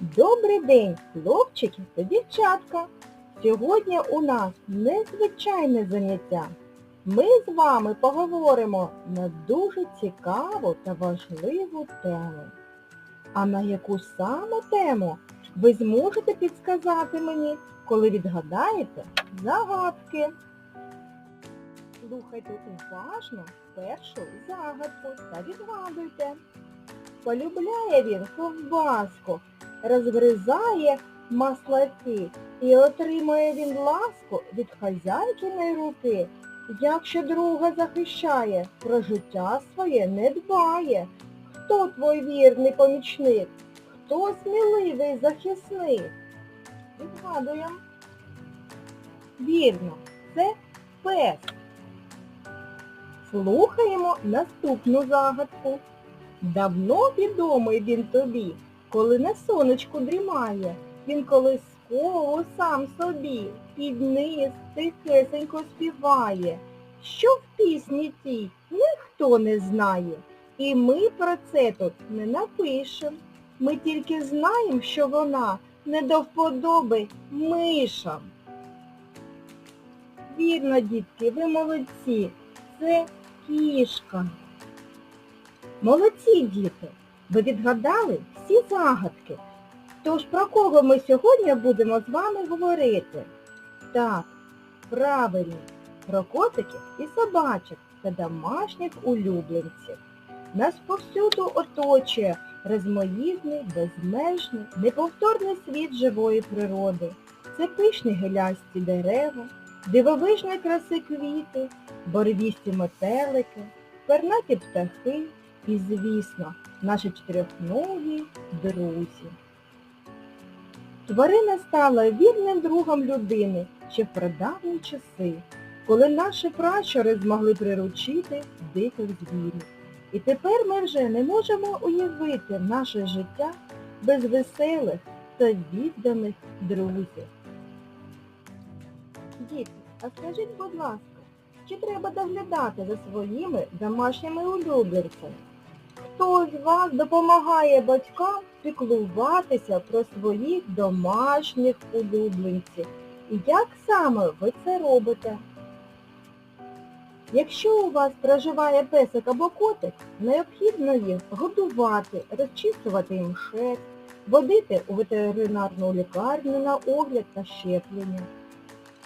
Добрий день, хлопчики та дівчатка! Сьогодні у нас незвичайне заняття. Ми з вами поговоримо на дуже цікаву та важливу тему. А на яку саме тему ви зможете підсказати мені, коли відгадаєте загадки? Слухайте уважно першу загадку та відгадуйте. Полюбляє він ковбаску, розгризає маслаки і отримує він ласку від хазяйкиної руки. Якщо друга захищає, про життя своє не дбає. Хто твій вірний помічник? Хто сміливий захисник? Відгадуємо. Вірно, це пес. Слухаємо наступну загадку. Давно відомий він тобі, коли на сонечку дрімає, він колисково сам собі, під тихесенько співає. Що в пісні тій ніхто не знає, і ми про це тут не напишем. Ми тільки знаємо, що вона не до вподоби мишам. Вірно, дітки, ви молодці, це кішка. Молодці, діти! Ви відгадали всі загадки. Тож про кого ми сьогодні будемо з вами говорити? Так, правильно, про котиків і собачок та домашніх улюбленців. Нас повсюду оточує розмоїдний, безмежний, неповторний світ живої природи. Це пишні гелясті дерева, дивовижні краси квіти, борвісті метелики, пернаті птахи, і, звісно, наші чотирьохногі друзі. Тварина стала вірним другом людини ще в прадавні часи, коли наші пращури змогли приручити диких звірів. І тепер ми вже не можемо уявити наше життя без веселих та відданих друзів. Діти, а скажіть, будь ласка, чи треба доглядати за своїми домашніми улюбленцями? Хто з вас допомагає батькам піклуватися про своїх домашніх улюбленців? І як саме ви це робите? Якщо у вас проживає песик або котик, необхідно їх годувати, розчісувати їм шерсть, водити у ветеринарну лікарню на огляд та щеплення,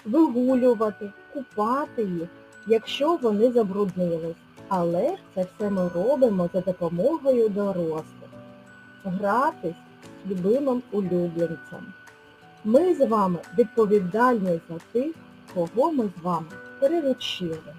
вигулювати, купати їх, якщо вони забруднились. Але це все ми робимо за допомогою дорослих. Гратись з любимим улюбленцем. Ми з вами відповідальні за тих, кого ми з вами переручили.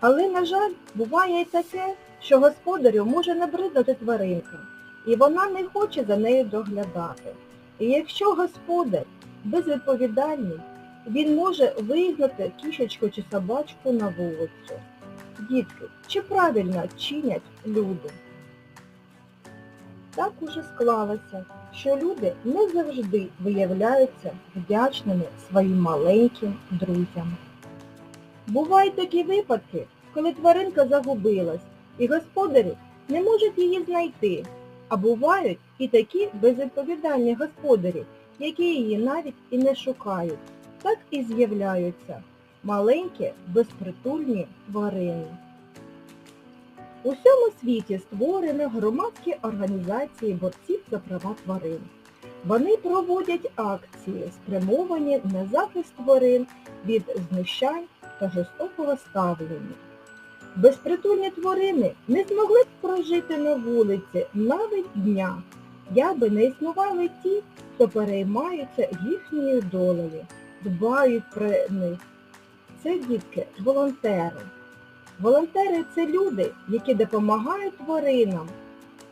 Але, на жаль, буває і таке, що господарю може набриднути тваринка, і вона не хоче за нею доглядати. І якщо господар безвідповідальний, він може вигнати кішечку чи собачку на вулицю. Дітки, чи правильно чинять люди? Так уже склалося, що люди не завжди виявляються вдячними своїм маленьким друзям. Бувають такі випадки, коли тваринка загубилась, і господарі не можуть її знайти. А бувають і такі безвідповідальні господарі, які її навіть і не шукають. Так і з'являються маленькі безпритульні тварини. У всьому світі створено громадські організації борців за права тварин. Вони проводять акції, спрямовані на захист тварин від знущань та жорстокого ставлення. Безпритульні тварини не змогли б прожити на вулиці навіть дня, якби не існували ті, хто переймаються їхньою долею, дбають про них. Це дітки волонтери. Волонтери це люди, які допомагають тваринам,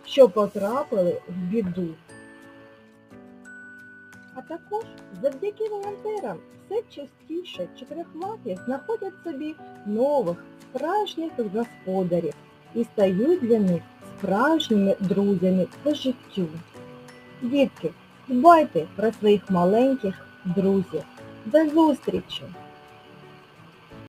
що потрапили в біду. А також завдяки волонтерам все частіше чотирихлапі знаходять собі нових, справжніх господарів і стають для них справжніми друзями по життю. Дітки, дбайте про своїх маленьких друзів. До зустрічі!